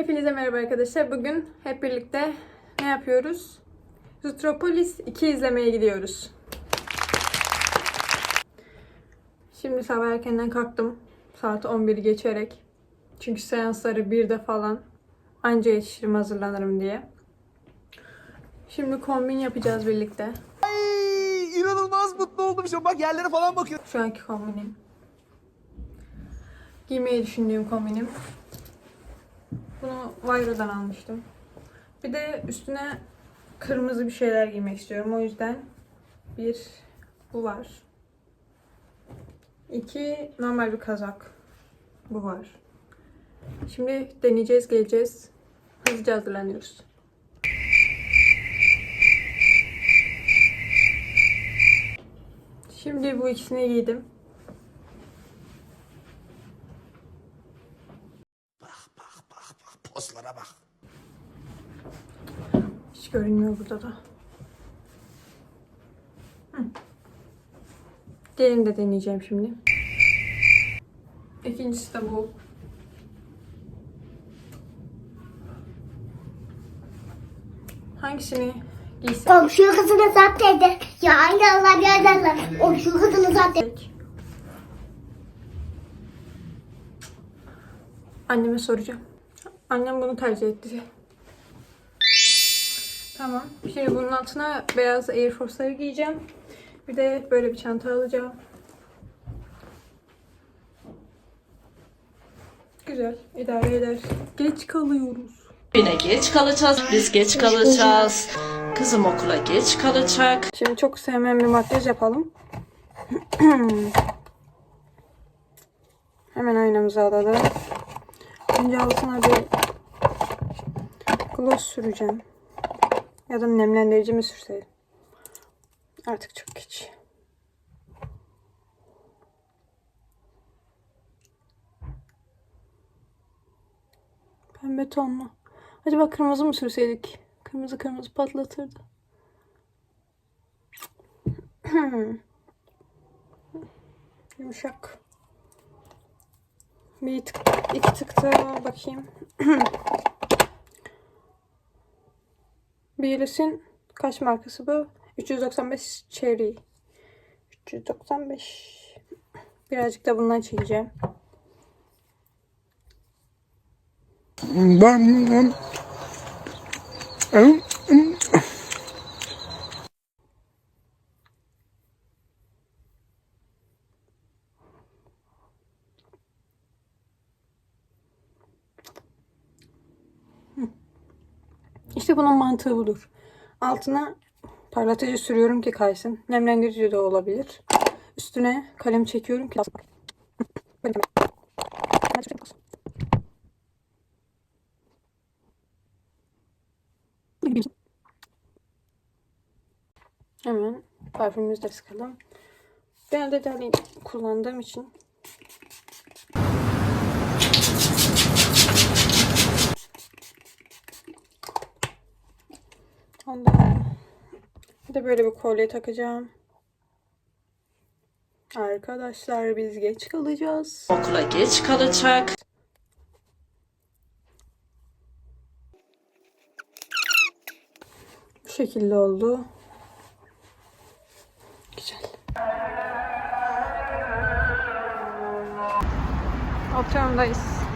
Hepinize merhaba arkadaşlar. Bugün hep birlikte ne yapıyoruz? Zootropolis 2 izlemeye gidiyoruz. Şimdi sabah erkenden kalktım. Saat 11'i geçerek. Çünkü seansları 1'de falan. Anca yetişirim hazırlanırım diye. Şimdi kombin yapacağız birlikte. Ay, inanılmaz mutlu oldum şu. Bak yerlere falan bakıyorum. Şu anki kombinim. Giymeyi düşündüğüm kombinim. Bunu Vayro'dan almıştım. Bir de üstüne kırmızı bir şeyler giymek istiyorum. O yüzden bir bu var. İki normal bir kazak. Bu var. Şimdi deneyeceğiz, geleceğiz. Hızlıca hazırlanıyoruz. Şimdi bu ikisini giydim. Poslara bak. Hiç görünmüyor burada da. Hı. Diğerini de deneyeceğim şimdi. İkincisi de bu. Hangisini giysem? Komşu kızını zapt eder. Ya aynı Allah yerlerler. Komşu kızını zapt. Peki. Anneme soracağım. Annem bunu tercih etti. Tamam. Şimdi bunun altına beyaz Air Force'ları giyeceğim. Bir de böyle bir çanta alacağım. Güzel. idare eder. Geç kalıyoruz. Yine geç kalacağız. Biz geç kalacağız. Kızım okula geç kalacak. Şimdi çok sevmem bir makyaj yapalım. Hemen aynamızı alalım. Önce altına bir gloss süreceğim. Ya da nemlendirici mi sürseydim? Artık çok geç. Pembe tonlu. Acaba kırmızı mı sürseydik? Kırmızı kırmızı patlatırdı. Yumuşak. Bir tık, iki tık da bakayım. Bielis'in kaç markası bu? 395 Cherry. 395. Birazcık da bundan çekeceğim. Ben... İşte bunun mantığı budur. Altına parlatıcı sürüyorum ki kaysın. Nemlendirici de olabilir. Üstüne kalem çekiyorum ki Hemen parfümümüzü de sıkalım. Ben de Darling kullandığım için Ondan bir de böyle bir kolye takacağım. Arkadaşlar biz geç kalacağız. Okula geç kalacak. Bu şekilde oldu. Güzel. Oturumdayız.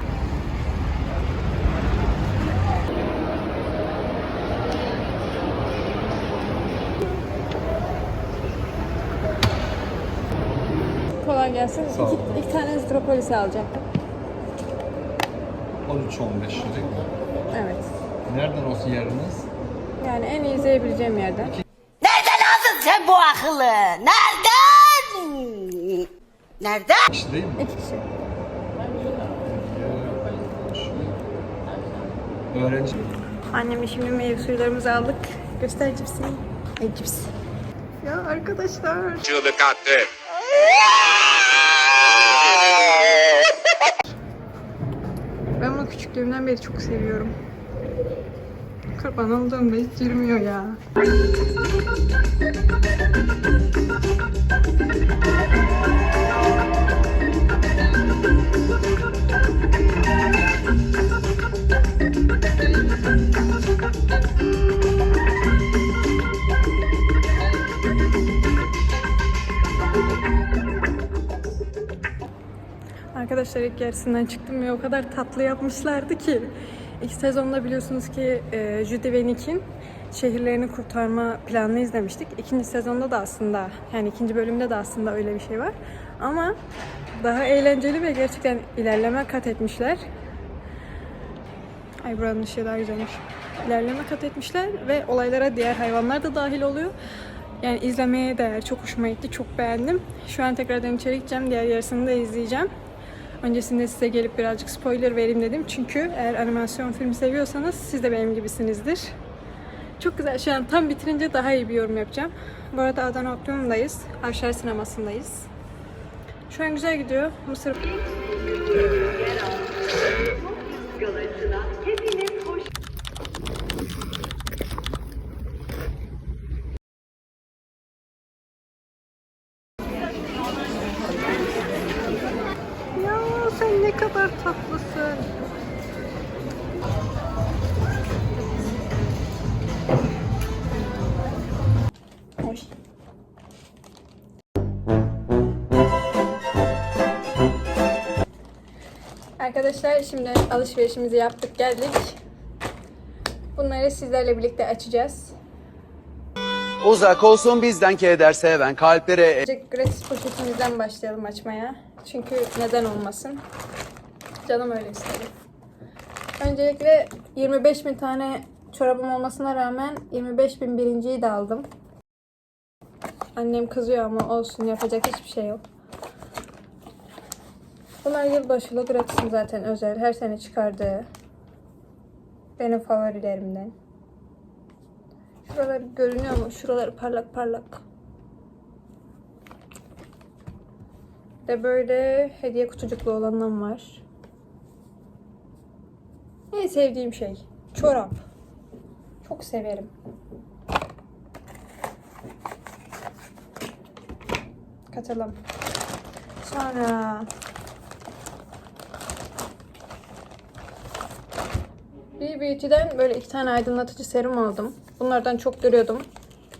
Kolay gelsin. İki, iki tane Zootropolis alacaktım. 13-15 şekli. Evet. Nereden olsun yeriniz? Yani en iyi izleyebileceğim yerden. Sen bu akıllı. Nereden? Nereden? İşte değil mi? İki kişi. Öğrenci. Anneme şimdi meyve suyularımızı aldık. Göster cipsini. Ay cips. Ya arkadaşlar. Çığlık attı. Ben bunu küçüklüğümden beri çok seviyorum. Kırpan aldığımda hiç girmiyor ya. Thank you. Arkadaşlar ilk yarısından çıktım ve o kadar tatlı yapmışlardı ki. İlk sezonda biliyorsunuz ki e, Judy ve Nick'in şehirlerini kurtarma planını izlemiştik. İkinci sezonda da aslında yani ikinci bölümde de aslında öyle bir şey var. Ama daha eğlenceli ve gerçekten ilerleme kat etmişler. Ay buranın ışığı daha güzelmiş. İlerleme kat etmişler ve olaylara diğer hayvanlar da dahil oluyor. Yani izlemeye değer. Çok hoşuma gitti. Çok beğendim. Şu an tekrardan içeri gideceğim. Diğer yarısını da izleyeceğim. Öncesinde size gelip birazcık spoiler vereyim dedim. Çünkü eğer animasyon filmi seviyorsanız siz de benim gibisinizdir. Çok güzel. Şu an tam bitirince daha iyi bir yorum yapacağım. Bu arada Adana Optimum'dayız. Avşar sinemasındayız. Şu an güzel gidiyor. Mısır Arkadaşlar şimdi alışverişimizi yaptık geldik. Bunları sizlerle birlikte açacağız. Uzak olsun bizden keder seven kalplere gratis poşetimizden başlayalım açmaya. Çünkü neden olmasın? Canım öyle istedi. Öncelikle 25 bin tane çorabım olmasına rağmen 25 bin birinciyi de aldım. Annem kızıyor ama olsun yapacak hiçbir şey yok. Bunlar yılbaşılı gratisim zaten özel. Her sene çıkardığı. Benim favorilerimden. Şuralar görünüyor mu? Şuralar parlak parlak. De böyle hediye kutucuklu olandan var. En sevdiğim şey. Çorap. Çok severim. Katalım. Sonra Bir Beauty'den böyle iki tane aydınlatıcı serum aldım. Bunlardan çok görüyordum.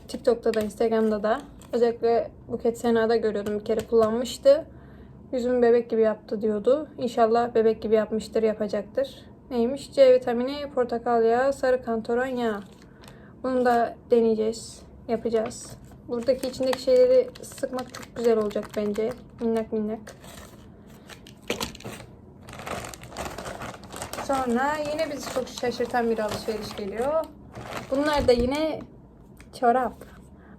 TikTok'ta da Instagram'da da. Özellikle Buket Sena'da görüyordum. Bir kere kullanmıştı. Yüzümü bebek gibi yaptı diyordu. İnşallah bebek gibi yapmıştır, yapacaktır. Neymiş? C vitamini, portakal yağı, sarı kantaron yağı. Bunu da deneyeceğiz. Yapacağız. Buradaki içindeki şeyleri sıkmak çok güzel olacak bence. Minnak minnak. Sonra yine bizi çok şaşırtan bir alışveriş geliyor. Bunlar da yine çorap.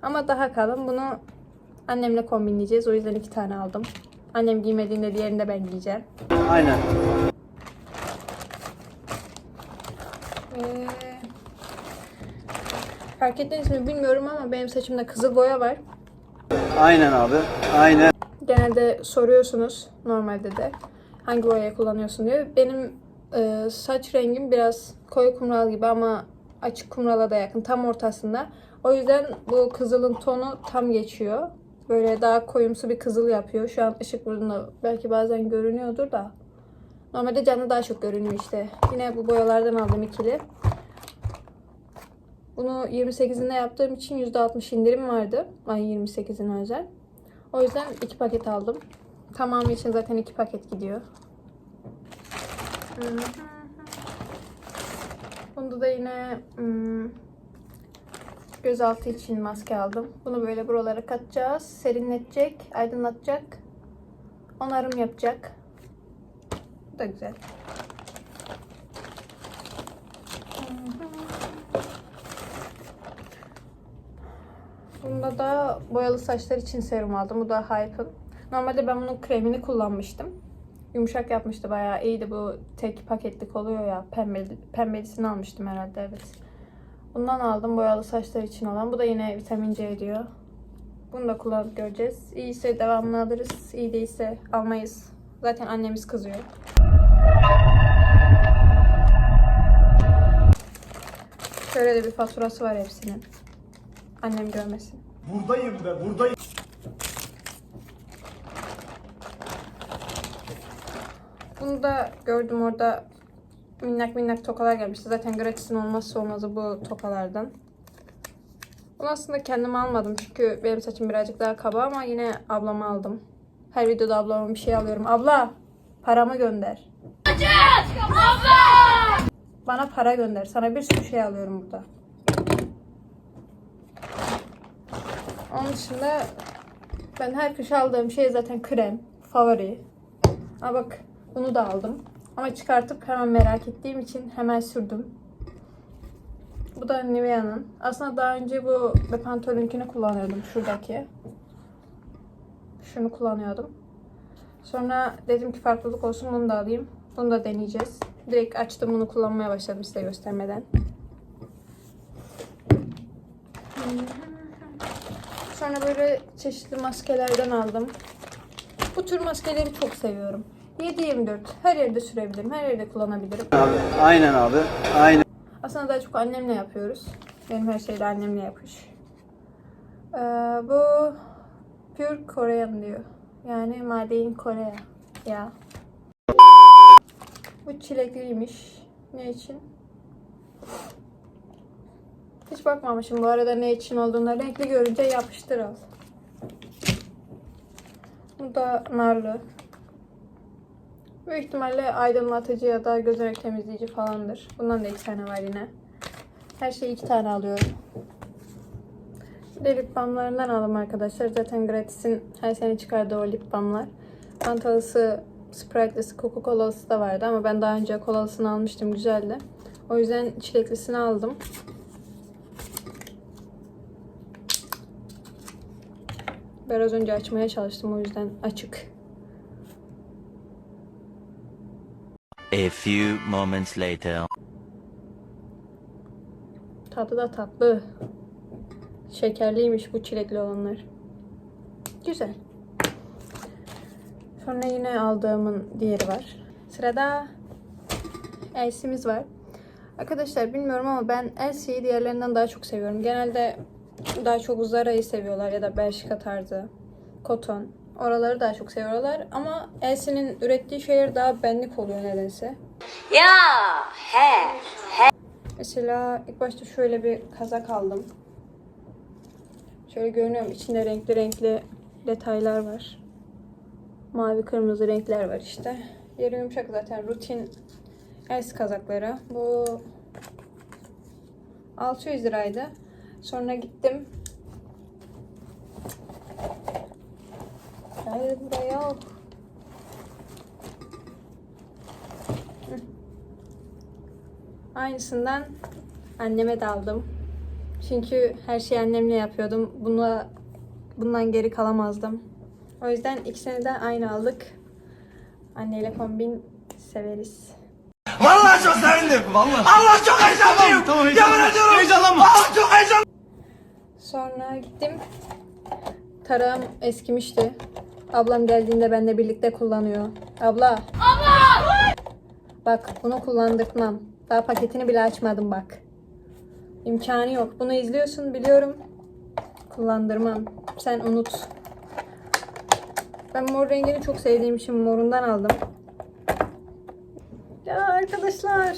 Ama daha kalın. Bunu annemle kombinleyeceğiz. O yüzden iki tane aldım. Annem giymediğinde diğerini de ben giyeceğim. Aynen. Ee, fark ettiniz mi bilmiyorum ama benim saçımda kızıl boya var. Aynen abi. Aynen. Genelde soruyorsunuz normalde de hangi boyayı kullanıyorsun diye. Benim e, saç rengim biraz koyu kumral gibi ama açık kumrala da yakın tam ortasında. O yüzden bu kızılın tonu tam geçiyor. Böyle daha koyumsu bir kızıl yapıyor. Şu an ışık vurduğunda belki bazen görünüyordur da. Normalde canlı daha çok görünüyor işte. Yine bu boyalardan aldım ikili. Bunu 28'inde yaptığım için %60 indirim vardı. Ay 28'ine özel. O yüzden iki paket aldım. Tamamı için zaten iki paket gidiyor. Bunda da yine hmm, gözaltı için maske aldım. Bunu böyle buralara katacağız. Serinletecek, aydınlatacak. Onarım yapacak. Bu da güzel. Bunda da boyalı saçlar için serum aldım. Bu da Hype'ın. Normalde ben bunun kremini kullanmıştım. Yumuşak yapmıştı bayağı iyiydi. Bu tek paketlik oluyor ya. Pembe, pembelisini almıştım herhalde evet. Bundan aldım boyalı saçlar için olan. Bu da yine vitamin C diyor. Bunu da kullanıp göreceğiz. İyiyse devamını alırız. İyi değilse almayız. Zaten annemiz kızıyor. Şöyle de bir faturası var hepsinin. Annem görmesin. Buradayım be buradayım. Bunu da gördüm orada minnak minnak tokalar gelmişti. Zaten gratisin olmazsa olmazı bu tokalardan. Bunu aslında kendim almadım çünkü benim saçım birazcık daha kaba ama yine ablama aldım. Her videoda ablama bir şey alıyorum. Abla! Paramı gönder. Bana para gönder. Sana bir sürü şey alıyorum burada. Onun dışında ben her kış aldığım şey zaten krem. Favori. Aa bak bunu da aldım. Ama çıkartıp hemen merak ettiğim için hemen sürdüm. Bu da Nivea'nın. Aslında daha önce bu Bepantolon'unkini kullanıyordum. Şuradaki. Şunu kullanıyordum. Sonra dedim ki farklılık olsun bunu da alayım. Bunu da deneyeceğiz. Direkt açtım bunu kullanmaya başladım size göstermeden. Sonra böyle çeşitli maskelerden aldım. Bu tür maskeleri çok seviyorum. 7-24 her yerde sürebilirim, her yerde kullanabilirim. Aynen abi. Aynen. Aslında daha çok annemle yapıyoruz. Benim her şeyde annemle yapış. Ee, bu Pure Korean diyor. Yani Made in Korea. Ya. Bu çilekliymiş. Ne için? Hiç bakmamışım bu arada ne için olduğuna. Renkli görünce yapıştır al. Bu da narlı. Büyük ihtimalle aydınlatıcı ya da gözenek temizleyici falandır. Bundan da iki tane var yine. Her şeyi iki tane alıyorum. De lip balmlarından aldım arkadaşlar. Zaten Gratis'in her sene çıkardığı o lip balmlar. Fantalısı, Sprite'lısı, Coca-Cola'lısı da vardı ama ben daha önce kolalısını almıştım. Güzeldi. O yüzden çileklisini aldım. Biraz önce açmaya çalıştım o yüzden açık. A few moments later. Tadı da tatlı. Şekerliymiş bu çilekli olanlar. Güzel. Sonra yine aldığımın diğeri var. Sırada Elsie'miz var. Arkadaşlar bilmiyorum ama ben Elsie'yi diğerlerinden daha çok seviyorum. Genelde daha çok Zara'yı seviyorlar ya da Bershka tarzı. Koton. Oraları daha çok seviyorlar. Ama Elsie'nin ürettiği şeyler daha benlik oluyor nedense. Mesela ilk başta şöyle bir kazak aldım. Şöyle görünüyor mu? İçinde renkli renkli detaylar var. Mavi kırmızı renkler var işte. Yeri yumuşak zaten rutin els kazakları. Bu 600 liraydı. Sonra gittim. Buraya. Hı. Aynısından anneme de aldım. Çünkü her şeyi annemle yapıyordum. Buna, bundan geri kalamazdım. O yüzden ikisini de aynı aldık. Anneyle kombin severiz. Vallahi çok sevindim. Vallahi. Allah çok heyecanlıyım. Tamam, tamam heyecanlanma. Yemin ediyorum. Heyecanlanma. Allah çok heyecanlıyım. Sonra gittim. Tarağım eskimişti. Ablam geldiğinde benimle birlikte kullanıyor. Abla. Abla! Bak bunu kullandırtmam. Daha paketini bile açmadım bak. İmkanı yok. Bunu izliyorsun biliyorum. Kullandırmam. Sen unut. Ben mor rengini çok sevdiğim için morundan aldım. Ya arkadaşlar.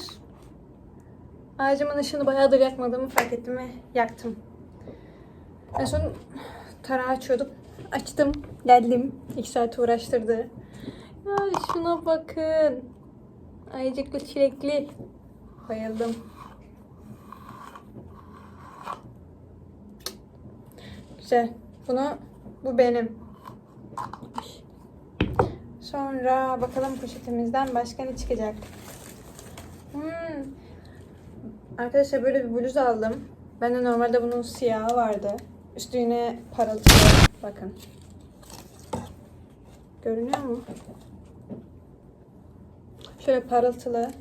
Ağacımın ışığını bayağıdır yakmadığımı fark ettim ve yaktım. En son tarağı açıyordum. Açtım. Geldim. İki saat uğraştırdı. Ya şuna bakın. Ayıcıklı çilekli. Bayıldım. Güzel. Bunu bu benim. Sonra bakalım poşetimizden başka ne çıkacak. Hmm. Arkadaşlar böyle bir bluz aldım. Ben de normalde bunun siyahı vardı. Üstü yine parıltılı. Bakın. Görünüyor mu? Şöyle parıltılı.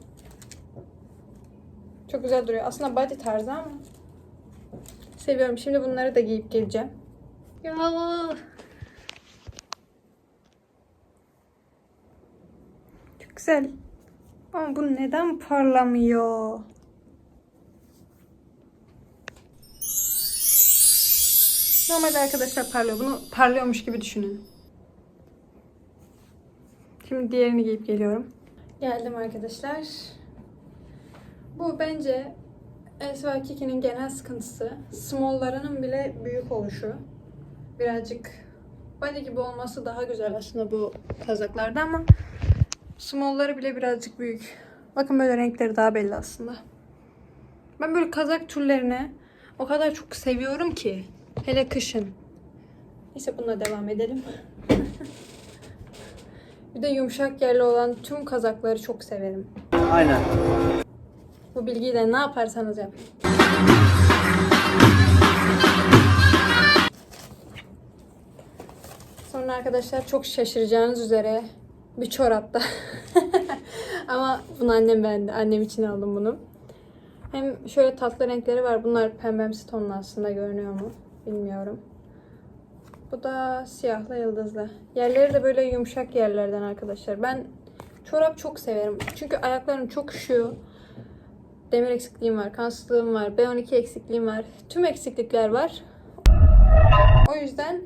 Çok güzel duruyor. Aslında body tarzı ama. Seviyorum. Şimdi bunları da giyip geleceğim. Ya. Çok güzel. Ama bu neden parlamıyor? Normalde arkadaşlar parlıyor. Bunu parlıyormuş gibi düşünün. Şimdi diğerini giyip geliyorum. Geldim arkadaşlar. Bu bence Elsa Kiki'nin genel sıkıntısı. Small'larının bile büyük oluşu. Birazcık body gibi olması daha güzel aslında bu kazaklarda ama Small'ları bile birazcık büyük. Bakın böyle renkleri daha belli aslında. Ben böyle kazak türlerini o kadar çok seviyorum ki. Hele kışın. Neyse bununla devam edelim. bir de yumuşak yerli olan tüm kazakları çok severim. Aynen. Bu bilgiyi de ne yaparsanız yapın. Sonra arkadaşlar çok şaşıracağınız üzere bir çorapta. Ama bunu annem beğendi. Annem için aldım bunu. Hem şöyle tatlı renkleri var. Bunlar pembemsi tonlu aslında görünüyor mu? Bilmiyorum. Bu da siyahla yıldızlı. Yerleri de böyle yumuşak yerlerden arkadaşlar. Ben çorap çok severim. Çünkü ayaklarım çok üşüyor. Demir eksikliğim var, kansızlığım var, B12 eksikliğim var. Tüm eksiklikler var. O yüzden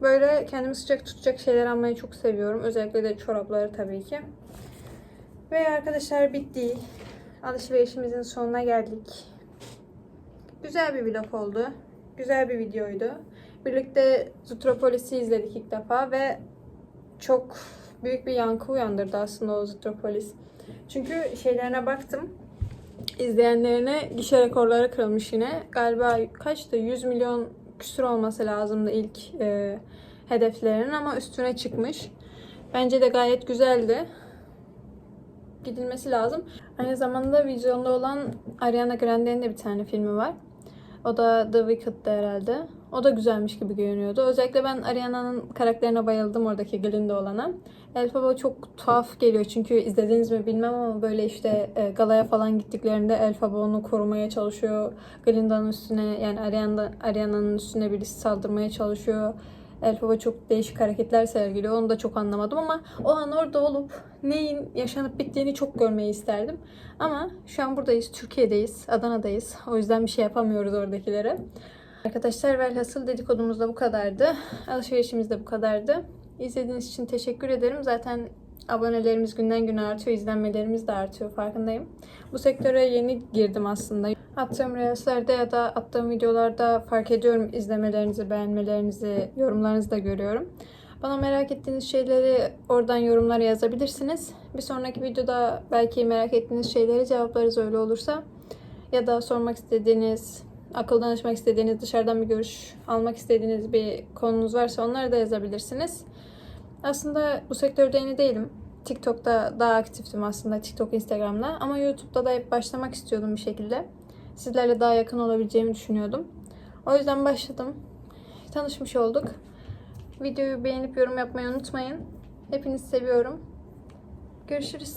böyle kendimi sıcak tutacak şeyler almayı çok seviyorum. Özellikle de çorapları tabii ki. Ve arkadaşlar bitti. Alışverişimizin sonuna geldik. Güzel bir vlog oldu. Güzel bir videoydu. Birlikte Zootropolis'i izledik ilk defa ve çok büyük bir yankı uyandırdı aslında o Zootropolis. Çünkü şeylerine baktım. İzleyenlerine gişe rekorları kırılmış yine. Galiba kaçtı? 100 milyon küsur olması lazımdı ilk e, hedeflerinin ama üstüne çıkmış. Bence de gayet güzeldi. Gidilmesi lazım. Aynı zamanda vizyonda olan Ariana Grande'nin de bir tane filmi var. O da The Wicked'dı herhalde. O da güzelmiş gibi görünüyordu. Özellikle ben Ariana'nın karakterine bayıldım oradaki Glinda olana. Elphaba çok tuhaf geliyor çünkü izlediniz mi bilmem ama böyle işte e, galaya falan gittiklerinde Elphaba onu korumaya çalışıyor. Glinda'nın üstüne yani Ariana, Ariana'nın üstüne birisi saldırmaya çalışıyor. Elphaba çok değişik hareketler sergiliyor. Onu da çok anlamadım ama o an orada olup neyin yaşanıp bittiğini çok görmeyi isterdim. Ama şu an buradayız, Türkiye'deyiz, Adana'dayız. O yüzden bir şey yapamıyoruz oradakilere. Arkadaşlar velhasıl dedikodumuz da bu kadardı. Alışverişimiz de bu kadardı. İzlediğiniz için teşekkür ederim. Zaten abonelerimiz günden güne artıyor, izlenmelerimiz de artıyor farkındayım. Bu sektöre yeni girdim aslında. Attığım reels'lerde ya da attığım videolarda fark ediyorum izlemelerinizi, beğenmelerinizi, yorumlarınızı da görüyorum. Bana merak ettiğiniz şeyleri oradan yorumlara yazabilirsiniz. Bir sonraki videoda belki merak ettiğiniz şeyleri cevaplarız öyle olursa. Ya da sormak istediğiniz, akıl danışmak istediğiniz, dışarıdan bir görüş almak istediğiniz bir konunuz varsa onları da yazabilirsiniz. Aslında bu sektörde yeni değilim. TikTok'ta daha aktiftim aslında. TikTok, Instagram'da. Ama YouTube'da da hep başlamak istiyordum bir şekilde. Sizlerle daha yakın olabileceğimi düşünüyordum. O yüzden başladım. Tanışmış olduk. Videoyu beğenip yorum yapmayı unutmayın. Hepinizi seviyorum. Görüşürüz.